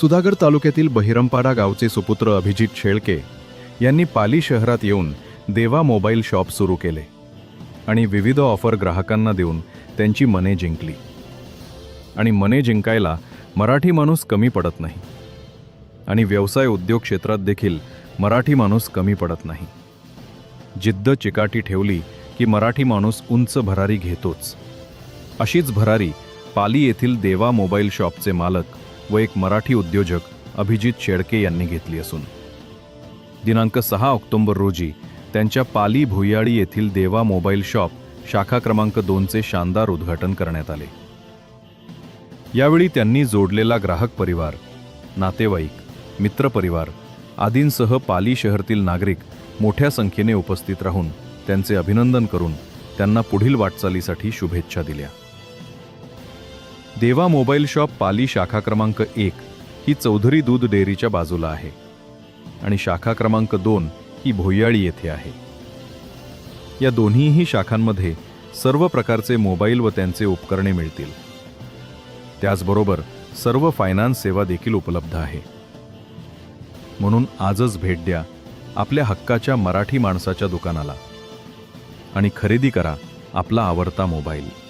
सुधागड तालुक्यातील बहिरमपाडा गावचे सुपुत्र अभिजित शेळके यांनी पाली शहरात येऊन देवा मोबाईल शॉप सुरू केले आणि विविध ऑफर ग्राहकांना देऊन त्यांची मने जिंकली. आणि मने जिंकायला मराठी माणूस कमी पडत नाही. आणि व्यवसाय उद्योग क्षेत्रात देखील मराठी माणूस कमी पडत नाही. जिद्द चिकाटी ठेवली की मराठी माणूस उंच भरारी घेतोच. अशीच भरारी पाली येथील देवा मोबाईल शॉपचे मालक व एक मराठी उद्योजक अभिजित शेडके यांनी घेतली असून. दिनांक सहा ऑक्टोबर रोजी त्यांच्या पाली भुयाळी येथील देवा मोबाईल शॉप शाखा क्रमांक दोनचे शानदार उद्घाटन करण्यात आले. यावेळी त्यांनी जोडलेला ग्राहक परिवार नातेवाईक मित्रपरिवार आदींसह पाली शहरातील नागरिक मोठ्या संख्येने उपस्थित राहून त्यांचे अभिनंदन करून त्यांना पुढील वाटचालीसाठी शुभेच्छा दिल्या. देवा मोबाईल शॉप पाली शाखा क्रमांक एक ही चौधरी दूध डेअरीच्या बाजूला आहे. आणि शाखा क्रमांक दोन ही भोयाळी येथे आहे. या दोन्हीही शाखांमध्ये सर्व प्रकारचे मोबाईल व त्यांचे उपकरणे मिळतील. त्याचबरोबर सर्व फायनान्स सेवा देखील उपलब्ध आहे. म्हणून आजच भेट द्या आपल्या हक्काच्या मराठी माणसाच्या दुकानाला. आणि खरेदी करा आपला आवडता मोबाईल.